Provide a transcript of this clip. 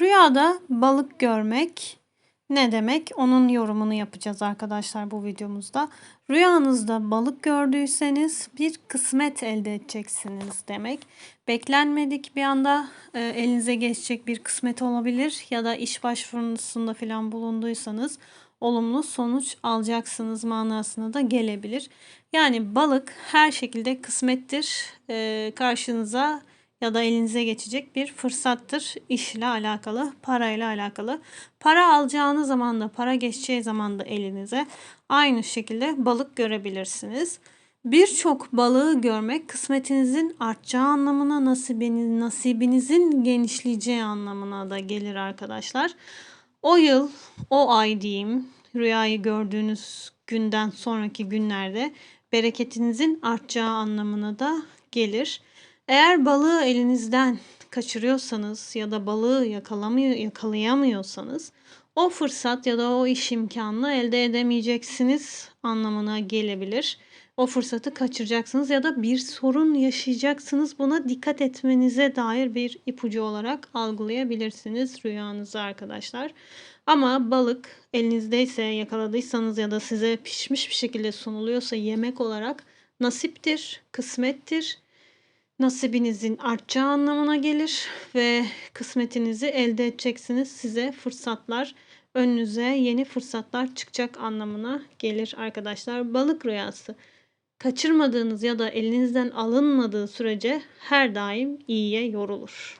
Rüyada balık görmek ne demek? Onun yorumunu yapacağız arkadaşlar bu videomuzda. Rüyanızda balık gördüyseniz bir kısmet elde edeceksiniz demek. Beklenmedik bir anda e, elinize geçecek bir kısmet olabilir ya da iş başvurusunda falan bulunduysanız olumlu sonuç alacaksınız manasına da gelebilir. Yani balık her şekilde kısmettir. E, karşınıza ya da elinize geçecek bir fırsattır. İşle alakalı, parayla alakalı. Para alacağınız zaman da, para geçeceği zaman da elinize aynı şekilde balık görebilirsiniz. Birçok balığı görmek kısmetinizin artacağı anlamına, nasibiniz, nasibinizin genişleyeceği anlamına da gelir arkadaşlar. O yıl, o ay diyeyim, rüyayı gördüğünüz günden sonraki günlerde bereketinizin artacağı anlamına da gelir. Eğer balığı elinizden kaçırıyorsanız ya da balığı yakalamıyor, yakalayamıyorsanız o fırsat ya da o iş imkanını elde edemeyeceksiniz anlamına gelebilir. O fırsatı kaçıracaksınız ya da bir sorun yaşayacaksınız. Buna dikkat etmenize dair bir ipucu olarak algılayabilirsiniz rüyanızı arkadaşlar. Ama balık elinizdeyse yakaladıysanız ya da size pişmiş bir şekilde sunuluyorsa yemek olarak nasiptir, kısmettir nasibinizin artacağı anlamına gelir ve kısmetinizi elde edeceksiniz. Size fırsatlar önünüze yeni fırsatlar çıkacak anlamına gelir arkadaşlar. Balık rüyası kaçırmadığınız ya da elinizden alınmadığı sürece her daim iyiye yorulur.